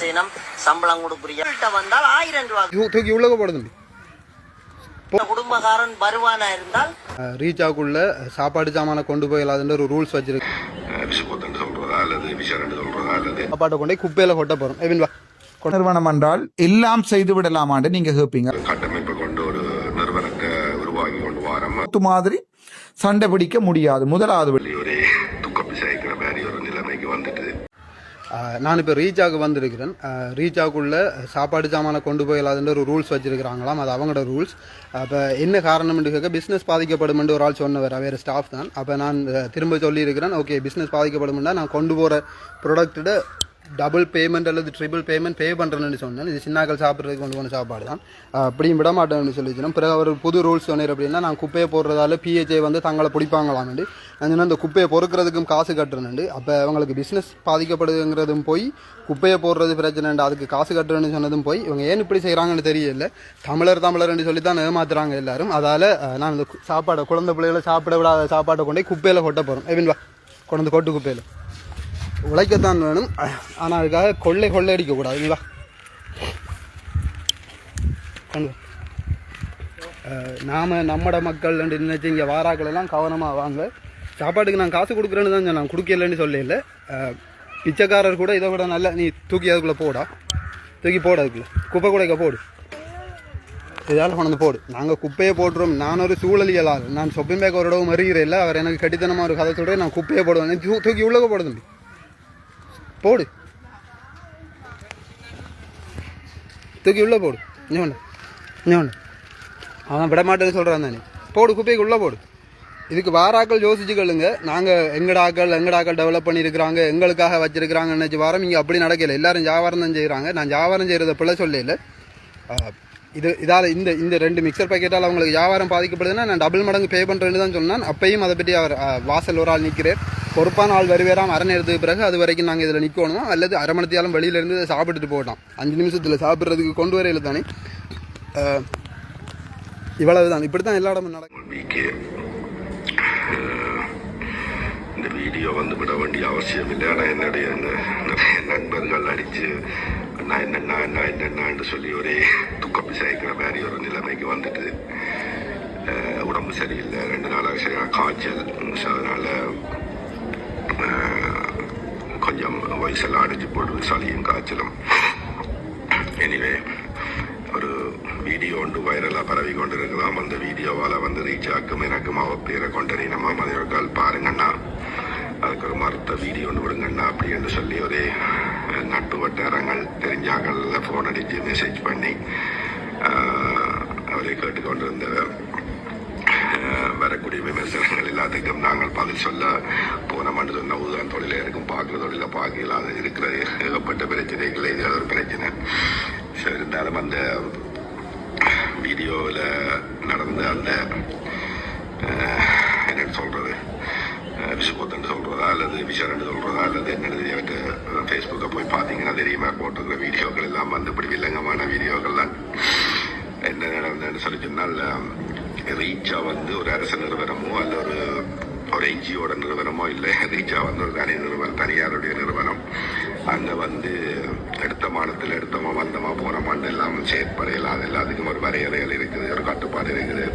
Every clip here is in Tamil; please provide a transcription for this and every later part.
செய்யணும் சம்பளம் கொடுக்குறியா? வந்தால் ஆயிரம் ரூபாய் தூக்கி உள்ளக போட தம்பி குடும்பக்காரன் வருவானா இருந்தால்? ரீச் ஆகுள்ள சாப்பாடு சாமானை கொண்டு போயிடலாதுன்ற ஒரு ரூல்ஸ் வச்சிருக்கு. சாப்பாட்டை கொண்டு போய் குப்பையில கொட்ட போறோம். எவின் வா. நிறுவனம் என்றால் எல்லாம் செய்து விடலாமான்னு நீங்க கேட்பீங்க கட்டமைப்பை கொண்டு ஒரு நிறுவனத்தை உருவாக்கி கொண்டு வாரம்? மாதிரி சண்டை பிடிக்க முடியாது. முதலாவது ஒரே துக்கம் விசாரிக்கிற மாதிரி ஒரு நிலைமைக்கு வந்துட்டு. நான் இப்போ ரீச்சாவுக்கு வந்திருக்கிறேன். ரீச் சாப்பாடு சாமானை கொண்டு போயிடலாதுன்ற ஒரு ரூல்ஸ் வச்சுருக்கிறாங்களாம். அது அவங்களோட ரூல்ஸ் அப்போ என்ன காரணம்னு கேட்க பிஸ்னஸ் பாதிக்கப்படும் ஒரு ஆள் சொன்னவர் வேறு ஸ்டாஃப் தான். அப்போ நான் திரும்ப சொல்லியிருக்கிறேன் ஓகே பிஸ்னஸ் பாதிக்கப்படும்னா நான் கொண்டு போகிற ப்ராடக்ட்டோட டபுள் பேமெண்ட் அல்லது ட்ரிபிள் பேமெண்ட் பே பண்ணுறேன்னு சொன்னேன். இது சின்னாக்கள் சாப்பிட்றதுக்கு கொண்டு போன சாப்பாடு தான். அப்படியும் விட மாட்டேன்னு சொல்லிச்சினோம் பிறகு அவர் புது ரூல்ஸ் சொன்னார் அப்படின்னா நான் குப்பையை போடுறதால பிஹெச்ஐ வந்து தங்களை பிடிப்பாங்களான்னு நான் அந்த குப்பையை பொறுக்கிறதுக்கும் காசு கட்டுறேன்னு அப்போ அவங்களுக்கு பிஸ்னஸ் பாதிக்கப்படுதுங்கிறதும் போய் குப்பையை போடுறது பிரச்சனைண்டு அதுக்கு காசு கட்டுறேன்னு சொன்னதும் போய் இவங்க ஏன் இப்படி செய்கிறாங்கன்னு தெரியல. தமிழர் தமிழர்னு சொல்லி தான் ஏமாத்துறாங்க எல்லாரும். அதால் நான் இந்த சாப்பாடை குழந்தை பிள்ளைகளை சாப்பிட விடாத சாப்பாட்டை கொண்டு போய் குப்பையில் கொட்ட போகிறோம் எவின் வா கொண்டு கொட்டு குப்பையில். உழைக்கத்தான் வேணும். ஆனால் அதுக்காக கொள்ளை கொள்ளை அடிக்கக்கூடாதுங்களா நாம் நாம நம்மட மக்கள் நினைச்சு இங்கே வாராக்கள் எல்லாம் கவனமாக வாங்க. சாப்பாட்டுக்கு நான் காசு கொடுக்குறேன்னு தான் நான் கொடுக்கலன்னு சொல்லல. பிச்சைக்காரர் கூட இதை விட நல்ல நீ தூக்கி அதுக்குள்ளே போடா. தூக்கி போட அதுக்குள்ளே. குப்பை கூடைக்க போடு. இதால் கொண்டு போடு. நாங்கள் குப்பையை போடுறோம். நான் ஒரு சூழலியலால் நான் சொப்பிங் பேக் ஒரு இடவும் மறுகிறேன் இல்லை அவர் எனக்கு கட்டித்தனமாக ஒரு கதை சொல்கிறேன் நான் குப்பையை போடுவேன். தூ- தூக்கி உள்ளக போட தம்பி. போடு. தூக்கி உள்ளே போடு. இங்கே ஒன்று இங்கே ஒன்று அவன் விட மாட்டேன்னு சொல்கிறான் தானே. போடு குப்பைக்கு உள்ளே போடு. இதுக்கு வாராக்கள் யோசிச்சுக்கொள்ளுங்க நாங்கள் எங்கடாக்கள் எங்கடாக்கள் டெவலப் பண்ணியிருக்கிறாங்க எங்களுக்காக வச்சிருக்கிறாங்கன்னு நினச்சி வாரம். இங்கே அப்படி நடக்கல. எல்லாரும் வியாபாரம் தான் செய்கிறாங்க நான் வியாபாரம் செய்கிறத பிள்ளை சொல்லல. இது இதால் இந்த இந்த ரெண்டு மிக்சர் பாக்கெட்டால் அவங்களுக்கு வியாபாரம் பாதிக்கப்படுதுன்னா நான் டபுள் மடங்கு பே பண்ணுறேன்னு தான் சொன்னேன். அப்பையும் அதை பற்றி அவர் வாசல் ஒரு ஆள் நிற்கிறேன் பொறுப்பான ஆள் வருவேறாம் அரை பிறகு அது வரைக்கும் நாங்கள் இதில் நிற்கணும் அல்லது அரை மணித்தியாலும் வெளியிலேருந்து இதை சாப்பிட்டுட்டு போகலாம். அஞ்சு நிமிஷத்தில் சாப்பிட்றதுக்கு கொண்டு வரையில தானே? இவ்வளவு தான் இப்படி தான் எல்லா இடமும் நடக்கும். இந்த வீடியோ வந்து விட வேண்டிய அவசியம் இல்லை. ஆனால் என்னுடைய நிறைய நண்பர்கள் அடித்து நான் என்னென்ன என்ன என்னென்னு சொல்லி ஒரே துக்கம் விசாரிக்கிற மாதிரி ஒரு நிலைமைக்கு வந்துட்டு உடம்பு சரியில்லை. ரெண்டு நாளாக சரியான காய்ச்சல். ஸோ அதனால் வயசெல்லாம் சளியும் காய்ச்சலும் எனிவே ஒரு வீடியோ ஒன்று வைரலாக பரவி கொண்டிருக்கலாம். அந்த வீடியோவால் வந்து ரீச் ஆக்கும் எனக்கும் அவ பேரை கொண்டறினமா மதியக்கால் பாருங்கண்ணா. அதுக்கு ஒரு மறுத்த வீடியோ ஒன்று விடுங்கண்ணா அப்படின்னு சொல்லி ஒரு நட்பு வட்டாரங்கள் தெரிஞ்சாங்கள்ல ஃபோன் அடித்து மெசேஜ் பண்ணி அவரை கேட்டுக்கொண்டிருந்தவர். அஹ் விமர்சனங்கள் எல்லாத்துக்கும் நாங்கள் பதில் சொல்ல போன மண்டு சொன்ன உதான் தொழில இருக்கும் பார்க்குற தொழில பார்க்கல அது இருக்கிற ஏகப்பட்ட பிரச்சனைகள் இது ஒரு பிரச்சனை. சரி இருந்தாலும் அந்த வீடியோவில் நடந்த அந்த அஹ், சொல்கிறது சொல்றது? சொல்கிறதா அல்லது விஷரண்டு சொல்கிறதா அல்லது என்னது? எனக்கு ஃபேஸ்புக்கை போய் பார்த்தீங்கன்னா தெரியுமா? போட்டிருக்கிற வீடியோக்கள் எல்லாம் வந்து இப்படி வில்லங்கமான வீடியோக்கள் தான் என்ன நடந்ததுன்னு சொல்லி சொன்னால் ரீச்சா வந்து ஒரு அரசு நிறுவனமோ அல்ல ஒரு ஒரு என்ஜிஓட நிறுவனமோ இல்லை ரீச்சா வந்து ஒரு தனி நிறுவனம் தனியாருடைய நிறுவனம். அங்கே வந்து எடுத்த மாநிலத்தில் எடுத்தோமா வந்தோமா போனோமான்னு எல்லாம் செயற்படையலாம் அது எல்லாத்துக்கும் ஒரு வரையறைகள் இருக்குது ஒரு கட்டுப்பாடு இருக்குது.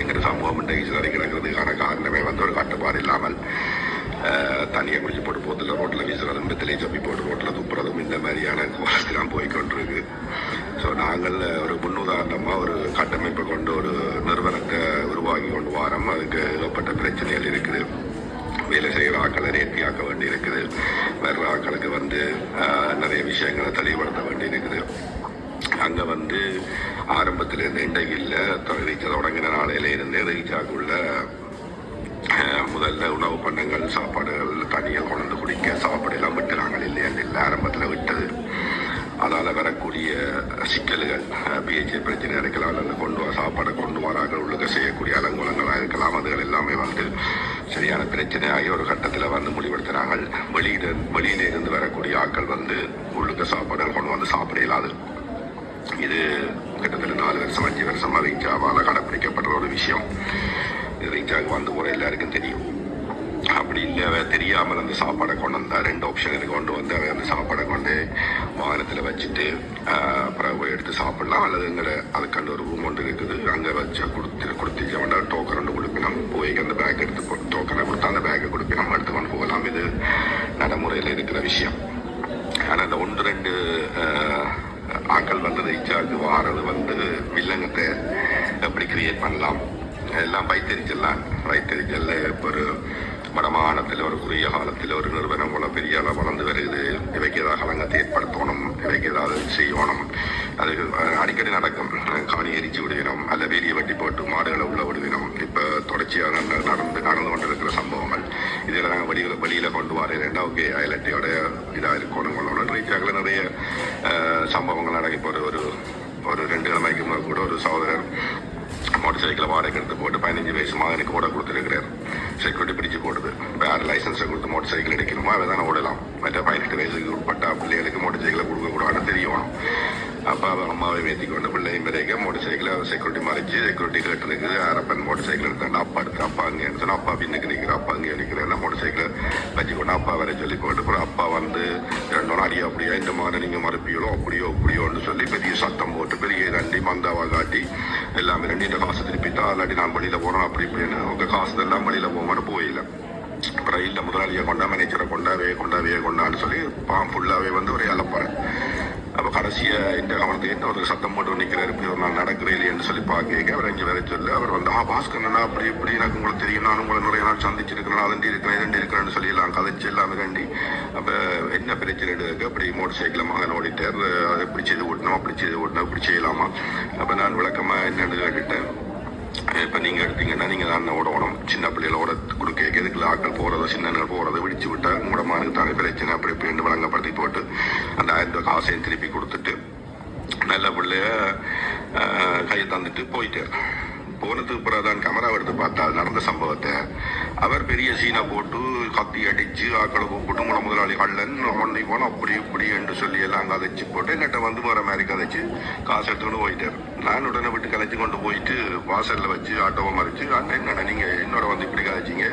எங்கிற சமூகம் இன்றைக்கு கிடக்கிறதுக்கான காரணமே வந்து ஒரு கட்டுப்பாடு இல்லாமல் தனியாக குடிச்சு போட்டு போத்தில் ரோட்டில் வீசுறதும் பித்தலை சப்பி போட்டு ரோட்டில் துப்புறதும் இந்த மாதிரியான கோலத்துக்கு தான் போய்கொண்டிருக்கு ஸோ நாங்கள் ஒரு முன்னுதாரணமாக ஒரு கட்டமைப்பை கொண்டு ஒரு நிறுவனத்தை உருவாக்கி கொண்டு வரோம் அதுக்கு ஏகப்பட்ட பிரச்சனைகள் இருக்குது. வேலை செய்கிற ஆக்களை நேர்த்தியாக்க வேண்டி இருக்குது வர்ற ஆக்களுக்கு வந்து நிறைய விஷயங்களை தெளிவுபடுத்த வேண்டி இருக்குது அங்கே வந்து ஆரம்பத்தில் இருந்து இன்றைக்கு இல்லை தொடங்கின நாளையில இருந்து ரீச்சாக்குள்ள முதல்ல உணவு பண்ணங்கள் சாப்பாடுகள் தனியாக கொண்டு குடிக்க சாப்பாடு எல்லாம் விட்டுறாங்க. இல்லையா இல்லை ஆரம்பத்தில் விட்டது. அதால் வரக்கூடிய சிக்கல்கள் பிஹெச்ஏ பிரச்சனை இருக்கலாம் அல்லது கொண்டு வர சாப்பாடை கொண்டு வராங்க உள்ளுக்க செய்யக்கூடிய அலங்கோலங்களாக இருக்கலாம் அதுகள் எல்லாமே வந்து சரியான பிரச்சனையாகி ஒரு கட்டத்தில் வந்து முடிவெடுத்துறாங்க வெளியில வெளியில இருந்து வரக்கூடிய ஆட்கள் வந்து உள்ளுக்க சாப்பாடுகள் கொண்டு வந்து சாப்பிட இல்லாது இது கிட்டத்தட்ட நாலு வருஷம் அஞ்சு வருஷமாக ரீச்சாவால் கடைப்பிடிக்கப்படுற ஒரு விஷயம். இது வந்து போகிற எல்லாருக்கும் தெரியும். அப்படி இல்லை அவ தெரியாமல் அந்த சாப்பாடை கொண்டு வந்தால் ரெண்டு ஆப்ஷன் இருக்கு. கொண்டு வந்து அவன் அந்த சாப்பாடை கொண்டு வாகனத்தில் வச்சுட்டு அப்புறம் எடுத்து சாப்பிடலாம். அல்லது எங்களை அதுக்கான ஒரு ரூம் ஒன்று இருக்குது. அங்கே வச்சு கொடுத்து கொடுத்துச்சோம்னா டோக்கன் ஒன்று கொடுப்பினோம். போய் அந்த பேக் எடுத்து டோக்கனை கொடுத்தா அந்த பேக்கை கொடுப்பினோம். எடுத்துக்கொண்டு போகலாம். இது நடைமுறையில் இருக்கிற விஷயம். ஆனால் இந்த ஒன்று ரெண்டு ஆக்கள் ஆட்கள் வந்து ரீசார்ஜ் வாரது வந்து வில்லங்கத்தை எப்படி கிரியேட் பண்ணலாம்? எல்லாம் வைத்தறிச்சல்லாம் வைத்தறிச்சல்ல இப்போ ஒரு வடமாகாணத்தில் ஒரு குறுகிய காலத்தில் ஒரு நிறுவனம் போல பெரிய அளவு வளர்ந்து வருகிறது. இவைக்கு ஏதாவது களங்கத்தை ஏற்படுத்தணும் இவைக்கு ஏதாவது செய்யணும். அது அடிக்கடி நடக்கும். காணி எரிச்சு விடுவினோம் அல்ல வேலியை வெட்டி போட்டு மாடுகளை உள்ள விடுவினோம் இப்போ தொடர்ச்சியாக நடந்து நடந்து கொண்டிருக்கிற சம்பவங்கள். இதில் நாங்கள் வெளியில் வெளியில் கொண்டு வரேன் ரெண்டா ஓகே அயலட்டையோட இதாக இருக்கணும். கொள்ளணும் ரீச்சாக்கில் நிறைய சம்பவங்கள் நடக்கும் இப்போ ஒரு ஒரு ஒரு ரெண்டு கிழமைக்கு கூட ஒரு சகோதரர் மோட்டர் சைக்கிளை வாடகை எடுத்து போட்டு பதினஞ்சு வயசு மகனுக்கு ஓட கொடுத்துருக்கிறார். செக்யூரிட்டி பிரிச்சு போடுது. வேற லைசன்ஸை கொடுத்து மோட்டர் சைக்கிள் எடுக்கணுமா? அதை தானே ஓடலாம். மற்ற பதினெட்டு வயசுக்கு உட்பட்ட பிள்ளைகளுக்கு மோட்டர் சைக்கிளை கொடுக்கக்கூடாதுன்னு தெரியணும். அப்பா அவன் அம்மாவை ஏற்றி கொண்டு பிள்ளையும் பிறகு மோட்டர் சைக்கிளை செக்யூரிட்டி மறைச்சு செக்யூரிட்டி கேட்டுருக்கு அரப்பன் மோட்டர் சைக்கிள் எடுத்தாங்க அப்பா எடுத்து அப்பா அங்கே சொன்னா அப்பா பின்னுக்கு நிற்கிற அப்பா அங்கே நிற்கிறேன் மோட்டர் சைக்கிளை வச்சு கொண்டு அப்பா வரை சொல்லி போட்டு அப்புறம் அப்பா வந்து ரெண்டு நாள் அடியா அப்படியா? இந்த மாதிரி நீங்கள் மறுப்பீங்களோ? அப்படியோ அப்படியோன்னு சொல்லி பெரிய சத்தம் போட்டு பெரிய ரெண்டி மந்தாவா காட்டி எல்லாமே ரெண்டு இந்த காசு திருப்பிட்டா இல்லாட்டி நான் வெளியில் போகிறோம் அப்படி இப்படின்னு உங்கள் காசு எல்லாம் வெளியில் போகாமல் போயில ரயிலில் முதலாளியை கொண்டா மேனேஜரை கொண்டாவே கொண்டாவே கொண்டான்னு சொல்லி பாம் ஃபுல்லாகவே வந்து ஒரு அலப்பாரு அப்போ கடைசியா இந்த கவனத்துக்கு என்ன ஒரு சத்தம் போட்டு நிற்கிறாரு இப்படி ஒரு நாள் நடக்கிறேன்னு சொல்லி பார்க்க அவர் அங்கே வேற சொல்லி அவர் வந்து ஆ பாஸ்கரனா அப்படி இப்படி எனக்கு உங்களுக்கு தெரியும். நான் உங்களை நிறைய நாள் சந்திச்சிருக்கிறேன். அதண்டி இருக்கிறேன் இதண்டி இருக்கிறேன்னு சொல்லிடலாம். கதைச்சு எல்லாமே கண்டி. அப்போ என்ன பிரச்சனை இருக்கு? அப்படி மோட்டர் சைக்கிள் மகன் ஓடிட்டார். அதை இப்படி செய்து ஓட்டணும் அப்படி செய்து ஓட்டணும் இப்படி செய்யலாமா? அப்போ நான் விளக்கமாக என்னன்னு கேட்டுட்டேன். இப்போ நீங்கள் எடுத்தீங்கன்னா நீங்கள் தான் ஓடணும். சின்ன பிள்ளைகள ஓட ஆட்கள் போகிறதோ சின்னங்கள் போகிறதோ விடிச்சு விட்டா உங்களோட மானுக்கு பிரச்சனை அப்படி இப்படின்னு வழங்கப்படுத்தி போட்டு அந்த ஆயிரம் ரூபாய் காசையும் திருப்பி கொடுத்துட்டு நல்ல பிள்ளைய கையை தந்துட்டு போயிட்டார் போனதுக்கு பிறகு தான் கேமரா எடுத்து பார்த்தா நடந்த சம்பவத்தை அவர் பெரிய சீனை போட்டு கத்தி அடிச்சு ஆக்களை கூப்பிட்டு முதலாளி கள்ளன் ஒன்னை போனோம் அப்படி இப்படி என்று சொல்லி எல்லாம் கதைச்சு போட்டு என்னட்ட வந்து போகிற மாதிரி கதைச்சு காசு எடுத்துக்கிட்டு போயிட்டார் நான் உடனே விட்டு கலைச்சு கொண்டு போயிட்டு வாசல்ல வச்சு ஆட்டோவை மறைச்சு அண்ணன் நீங்கள் நீங்க என்னோட வந்து இப்படி கதைச்சிங்க?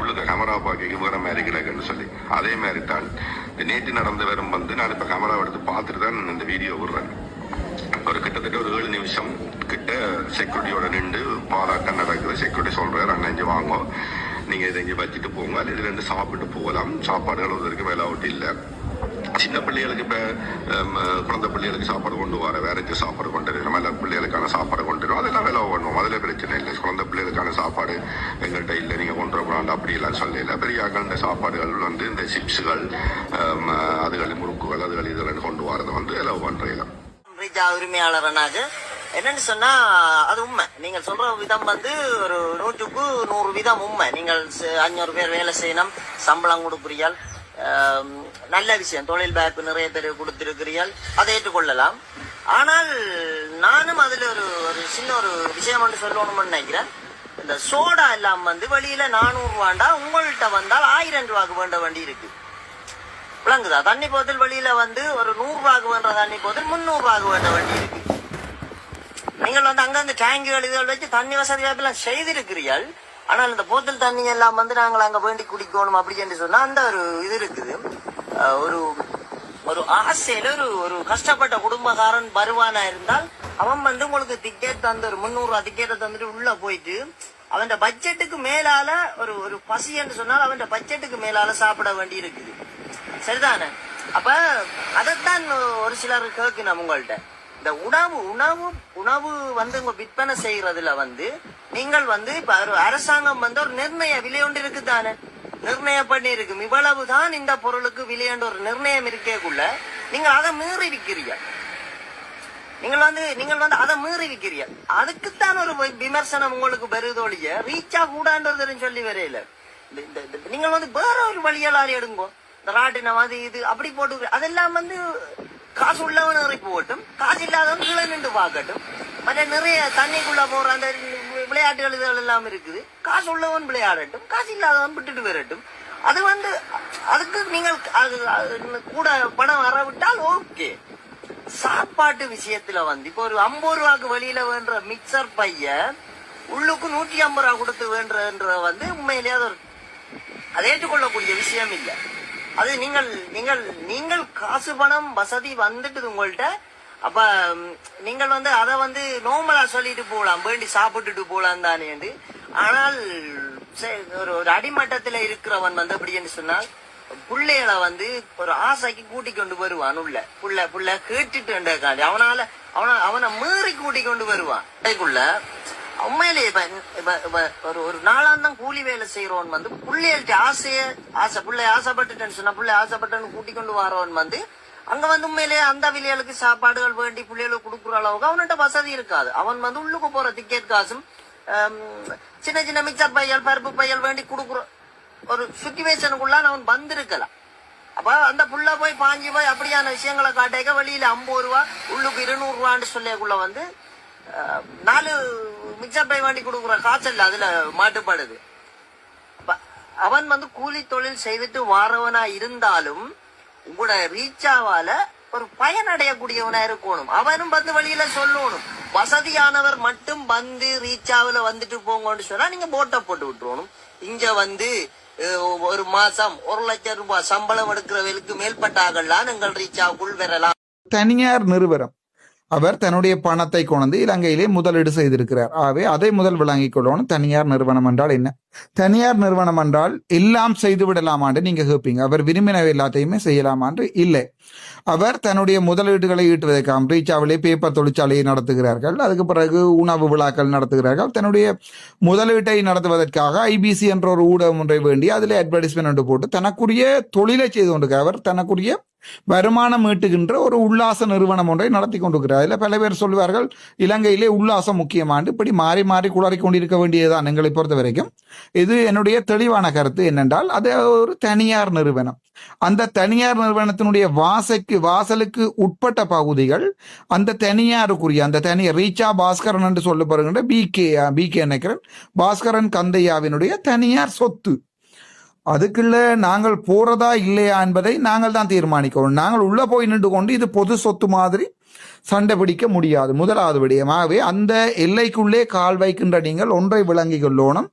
உள்ளது கேமரா பார்க்க வேற மாதிரி கிடக்குன்னு சொல்லி. அதே மாதிரி தான் இந்த நேற்று நடந்த வரும் வந்து நான் இப்போ கேமரா எடுத்து பார்த்துட்டு தான் இந்த வீடியோ விடுறேன். ஒரு கிட்டத்தட்ட ஒரு ஏழு நிமிஷம் கிட்ட செக்யூரிட்டியோட நின்று பாராட்டம் நடக்குது செக்யூரிட்டி சொல்றாரு அண்ணன் இங்கே வாங்க. நீங்க இதை இங்கே வச்சுட்டு போங்க அல்லது இது ரெண்டு சாப்பிட்டு போகலாம். சாப்பாடு வரைக்கும் வேலை அவுட் இல்லை. சின்ன பிள்ளைகளுக்கு இப்போ குழந்தை பிள்ளைகளுக்கு சாப்பாடு கொண்டு வர வேறக்கு சாப்பாடு கொண்டு வரணும் எல்லா பிள்ளைகளுக்கான சாப்பாடு கொண்டு வரும். அதெல்லாம் விலை பண்ணுவோம். அதில் பிரச்சனை இல்லை. குழந்தை பிள்ளைகளுக்கான சாப்பாடு எங்கள்கிட்ட இல்லை. நீங்கள் கொண்டு வரக்கூடாது அப்படிலாம் சொல்லல பெரிய ஆக்கள் சாப்பாடுகள் வந்து இந்த சிப்ஸுகள் அதுகள் முறுக்குகள் அதுகள் இதெல்லாம் கொண்டு வரதை வந்து எல்லாம் பண்ணுறேன் உரிமையாளரனாக. என்னன்னு சொன்னா அது உண்மை. நீங்கள் சொல்ற விதம் வந்து ஒரு நூற்றுக்கு நூறு விதம் உண்மை. நீங்கள் அஞ்சூறு பேர் வேலை செய்யணும் சம்பளம் கொடுக்குறீர்கள். நல்ல விஷயம். தொழில் வாய்ப்பு நிறைய பேர் கொடுத்திருக்கிறீர்கள். அதை ஏற்றுக்கொள்ளலாம். ஆனால் நானும் அதுல ஒரு ஒரு சின்ன ஒரு விஷயம் ஒன்று சொல்லணும்னு நினைக்கிறேன். இந்த சோடா எல்லாம் வந்து வெளியில நானூறு ரூபாண்டா உங்கள்கிட்ட வந்தால் ஆயிரம் ரூபாய்க்கு வேண்ட வண்டி இருக்கு. விளங்குதா? தண்ணி போத்தல் வெளியில வந்து ஒரு நூறு ரூபாய்க்கு வேண்ட தண்ணி போத்தல் முந்நூறு ரூபாய்க்கு வேண்ட வண்டி இருக்கு. நீங்கள் வந்து அங்கங்க டேங்குகள் இதுகள் வச்சு தண்ணி வசதி வாய்ப்பெல்லாம் செய்திருக்கிறீர்கள். ஆனால் இந்த போத்தல் தண்ணி எல்லாம் வந்து நாங்கள் அங்கே வேண்டி குடிக்கணும் அப்படி என்று சொன்னா அந்த ஒரு இது இருக்குது. ஒரு ஒரு ஆசையில ஒரு ஒரு கஷ்டப்பட்ட குடும்பக்காரன் வருவானா இருந்தால் அவன் வந்து உங்களுக்கு டிக்கெட் தந்து ஒரு முந்நூறு ரூபா டிக்கெட்டை தந்துட்டு உள்ள போயிட்டு அவன் பட்ஜெட்டுக்கு மேலால ஒரு ஒரு பசி என்று சொன்னால் அவன் பட்ஜெட்டுக்கு மேலால சாப்பிட வேண்டி இருக்குது சரிதானே? அப்ப அதைத்தான் ஒரு சிலர் கேட்கணும் உங்கள்கிட்ட இந்த உணவு உணவு உணவு வந்து உங்க விற்பனை செய்யறதுல வந்து நீங்கள் வந்து இப்ப அரசாங்கம் வந்து ஒரு நிர்ணய விலை ஒன்று இருக்குதானே? நிர்ணயம் பண்ணி இருக்கும் இவ்வளவுதான் இந்த பொருளுக்கு விலையன்ற ஒரு நிர்ணயம் இருக்கேக்குள்ள நீங்கள் அதை மீறி விற்கிறீர்கள் நீங்கள் வந்து நீங்கள் வந்து அதை மீறி விற்கிறீர்கள் அதுக்குத்தான் ஒரு விமர்சனம் உங்களுக்கு பெருதோழிய ரீச்சா கூடான்றதுன்னு சொல்லி வரையில. இந்த- நீங்கள் வந்து வேற ஒரு வழியலாரி எடுங்கோ. இந்த ராட்டினம் அது இது அப்படி போட்டு அதெல்லாம் வந்து காசு உள்ளவன் ஏறி போகட்டும் காசு இல்லாதவன் கீழே நின்று பார்க்கட்டும். மற்ற நிறைய தண்ணிக்குள்ள போற அந்த விளையாட்டுகள் இதெல்லாம் எல்லாம் இருக்குது. காசு உள்ளவன் விளையாடட்டும் காசு இல்லாதவன் விட்டுட்டு வரட்டும். அது வந்து அதுக்கு நீங்கள் அது கூட பணம் வரவிட்டால் ஓகே. சாப்பாட்டு விஷயத்துல வந்து இப்போ ஒரு ஐம்பது ரூபாக்கு வெளியில வேண்ட மிக்சர் பைய உள்ளுக்கு நூற்றி ஐம்பது ரூபா கொடுத்து வேண்டன்ற வந்து உண்மையிலேயே அது ஒரு அதை ஏற்றுக்கொள்ளக்கூடிய விஷயம் இல்லை. அது நீங்கள் நீங்கள் நீங்கள் காசு பணம் வசதி வந்துட்டு உங்கள்கிட்ட அப்ப நீங்கள் வந்து அதை வந்து நோமலா சொல்லிட்டு போகலாம் வேண்டி சாப்பிட்டுட்டு போகலாம் தானே ஆனால் சரி, ஒரு ஒரு அடிமட்டத்துல இருக்கிறவன் வந்து அப்படின்னு சொன்னால் பிள்ளைகளை வந்து ஒரு ஆசைக்கு கூட்டி கொண்டு வருவான் உள்ள. புள்ள புள்ள கேட்டுட்டு அவனால அவன அவனை மீறி கூட்டி கொண்டு வருவான். அதுக்குள்ள உண்மையிலேயே இப்ப இப்ப இப்ப ஒரு ஒரு நாளாந்தம் கூலி வேலை செய்யறவன் வந்து பிள்ளைகள்ட்ட ஆசைய ஆசை பிள்ளை ஆசைப்பட்டுட்டேன்னு சொன்னா பிள்ளை ஆசைப்பட்டேன்னு கூட்டி கொண்டு வரவன் வந்து அங்க வந்து உண்மையிலே அந்த விலைகளுக்கு சாப்பாடுகள் வேண்டி பிள்ளைகளுக்கு கொடுக்குற அளவுக்கு அவன்கிட்ட வசதி இருக்காது. அவன் வந்து உள்ளுக்கு போற டிக்கெட் காசும் சின்ன சின்ன மிக்சர் பையல் பருப்பு பையல் வேண்டி கொடுக்குற ஒரு சுச்சுவேஷனுக்குள்ள அவன் வந்திருக்கலாம். அப்ப அந்த புள்ள போய் பாஞ்சு போய் அப்படியான விஷயங்களை காட்டேக்க வெளியில ஐம்பது ரூபா உள்ளுக்கு இருநூறு ரூபான்னு சொல்லியக்குள்ள வந்து நாலு மிக்சர் பை வாண்டி கொடுக்குற காய்ச்சல் அதுல மாட்டுப்படுது அவன் வந்து கூலி தொழில் செய்துட்டு வாரவனா இருந்தாலும் உங்களோட ரீச்சாவால ஒரு பயனடையக்கூடியவனா இருக்கணும். அவனும் வந்து வழியில சொல்லணும். வசதியானவர் மட்டும் வந்து ரீச்சாவுல வந்துட்டு போங்கன்னு சொன்னா நீங்க போட்டை போட்டு விட்டுருவணும் இங்க வந்து ஒரு மாசம் ஒரு லட்சம் ரூபாய் சம்பளம் எடுக்கிறவர்களுக்கு மேற்பட்டாகலாம் நீங்கள் ரீச்சாவுக்குள் வரலாம். தனியார் நிறுவனம். அவர் தன்னுடைய பணத்தை கொண்டு இலங்கையிலே முதலீடு செய்திருக்கிறார். ஆகவே அதை முதல் விளங்கிக் கொள்ளணும். தனியார் நிறுவனம் என்றால் என்ன? தனியார் நிறுவனம் என்றால் எல்லாம் செய்து விடலாமான்னு நீங்க கேட்பீங்க அவர் விரும்பினவை எல்லாத்தையுமே செய்யலாமான்று இல்லை. அவர் தன்னுடைய முதலீடுகளை ஈட்டுவதற்காக ரீச்சாவிலே பேப்பர் தொழிற்சாலையை நடத்துகிறார்கள். அதுக்கு பிறகு உணவு விழாக்கள் நடத்துகிறார்கள். தன்னுடைய முதலீட்டை நடத்துவதற்காக ஐபிசி என்ற ஒரு ஊடகம் ஒன்றை வேண்டி அதில் அட்வர்டைஸ்மெண்ட் போட்டு தனக்குரிய தொழிலை செய்து கொண்டிருக்கிறார். அவர் தனக்குரிய வருமானம் ஈட்டுகின்ற ஒரு உல்லாச நிறுவனம் ஒன்றை நடத்தி கொண்டிருக்கிறார். அதில் பல பேர் சொல்வார்கள் இலங்கையிலே உல்லாசம் முக்கியமானது இப்படி மாறி மாறி குளறி கொண்டிருக்க வேண்டியதுதான் எங்களை பொறுத்த வரைக்கும் இது என்னுடைய தெளிவான கருத்து என்னென்றால் அது ஒரு தனியார் நிறுவனம். அந்த தனியார் நிறுவனத்தினுடைய வாசைக்கு வாசலுக்கு உட்பட்ட பகுதிகள் அந்த தனியாருக்குரிய அந்த தனி ரீச்சா பாஸ்கரன் என்று சொல்லப்படுகின்ற பி கே பி கே நினைக்கிறேன். பாஸ்கரன் கந்தையாவினுடைய தனியார் சொத்து. அதுக்குள்ள நாங்கள் போறதா இல்லையா என்பதை நாங்கள் தான் தீர்மானிக்கணும். நாங்கள் உள்ள போய் நின்று கொண்டு இது பொது சொத்து மாதிரி சண்டை பிடிக்க முடியாது. முதலாவது விடயமாகவே அந்த எல்லைக்குள்ளே கால் வைக்கின்ற நீங்கள் ஒன்றை விளங்கிக் கொள்ளணும்.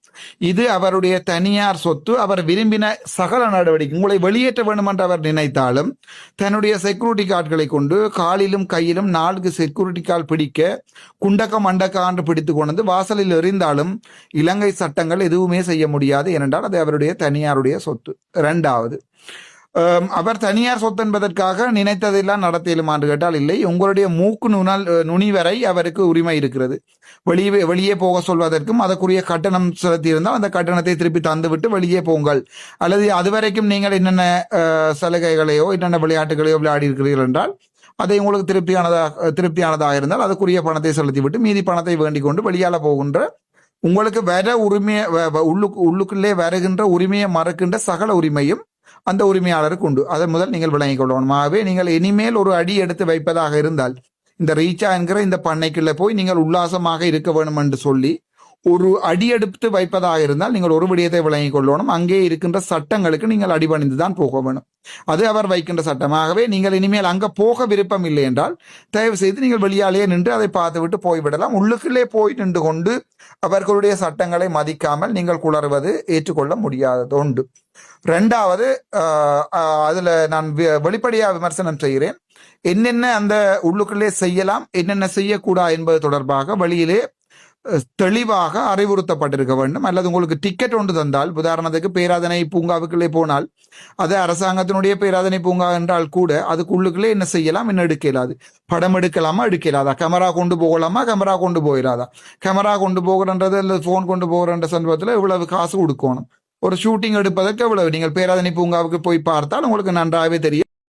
இது அவருடைய தனியார் சொத்து. அவர் விரும்பின சகல நடவடிக்கை உங்களை வெளியேற்ற வேண்டும் என்று அவர் நினைத்தாலும் தன்னுடைய செக்யூரிட்டி கார்டுகளை கொண்டு காலிலும் கையிலும் நான்கு செக்யூரிட்டி கார்டு பிடிக்க குண்டக்கம் மண்டக்க என்று பிடித்து கொண்டு வந்து வாசலில் எறிந்தாலும் இலங்கை சட்டங்கள் எதுவுமே செய்ய முடியாது. ஏனென்றால் அது அவருடைய தனியாருடைய சொத்து. ரெண்டாவது அவர் தனியார் சொத்து என்பதற்காக நினைத்ததெல்லாம் நடத்தியலுமா என்று கேட்டால் இல்லை. உங்களுடைய மூக்கு நுணல் நுனி வரை அவருக்கு உரிமை இருக்கிறது. வெளியே வெளியே போக சொல்வதற்கும் அதற்குரிய கட்டணம் செலுத்தியிருந்தால் அந்த கட்டணத்தை திருப்பி தந்துவிட்டு வெளியே போங்கள். அல்லது அதுவரைக்கும் நீங்கள் என்னென்ன சலுகைகளையோ என்னென்ன விளையாட்டுகளையோ விளையாடி இருக்கிறீர்கள் என்றால் அதை உங்களுக்கு திருப்தியானதாக திருப்தியானதாக இருந்தால் அதுக்குரிய பணத்தை செலுத்திவிட்டு மீதி பணத்தை வேண்டிக் கொண்டு வெளியால போகின்ற உங்களுக்கு வர உரிமையை வ- வ- உள்ளுக்கு உள்ளுக்குள்ளே வருகின்ற உரிமையை மறக்கின்ற சகல உரிமையும் அந்த உரிமையாளருக்கு உண்டு. அதை முதல் நீங்கள் விளங்கிக் கொள்ளணும். ஆகவே நீங்கள் இனிமேல் ஒரு அடி எடுத்து வைப்பதாக இருந்தால் இந்த ரீச்சா என்கிற இந்த பண்ணைக்குள்ள போய் நீங்கள் உல்லாசமாக இருக்க வேண்டும் என்று சொல்லி ஒரு அடி எடுத்து வைப்பதாக இருந்தால் நீங்கள் ஒரு விடயத்தை விளங்கிக் கொள்ளணும். அங்கே இருக்கின்ற சட்டங்களுக்கு நீங்கள் அடிபணிந்து தான் போக வேணும். அது அவர் வைக்கின்ற சட்டமாகவே நீங்கள் இனிமேல் அங்கே போக விருப்பம் இல்லை என்றால் தயவு செய்து நீங்கள் வெளியாலேயே நின்று அதை பார்த்துவிட்டு போய்விடலாம். உள்ளுக்குள்ளே போய் நின்று கொண்டு அவர்களுடைய சட்டங்களை மதிக்காமல் நீங்கள் குளறுவது ஏற்றுக்கொள்ள முடியாதது உண்டு. ரெண்டாவது அதில் நான் வெ- விமர்சனம் செய்கிறேன். என்னென்ன அந்த உள்ளுக்குள்ளே செய்யலாம் என்னென்ன செய்யக்கூடாது என்பது தொடர்பாக வெளியிலே தெளிவாக அறிவுறுத்தப்பட்டிருக்க வேண்டும். அல்லது உங்களுக்கு டிக்கெட் ஒன்று தந்தால் உதாரணத்துக்கு பேராதனை பூங்காவுக்குள்ளே போனால் அது அரசாங்கத்தினுடைய பேராதனை பூங்கா என்றால் கூட அதுக்குள்ளுக்குள்ளே என்ன செய்யலாம்? என்ன எடுக்க இயலாது படம் எடுக்கலாமா? எடுக்க இயலாதா கேமரா கொண்டு போகலாமா? கேமரா கொண்டு போயிடாதா கேமரா கொண்டு போகிறன்றது அல்லது ஃபோன் கொண்டு போகிறன்ற சந்தர்ப்பத்தில் இவ்வளவு காசு கொடுக்கணும். ஒரு ஷூட்டிங் எடுப்பதற்கு எவ்வளவு? நீங்கள் பேராதனை பூங்காவுக்கு போய் பார்த்தால் உங்களுக்கு நன்றாகவே தெரியும்.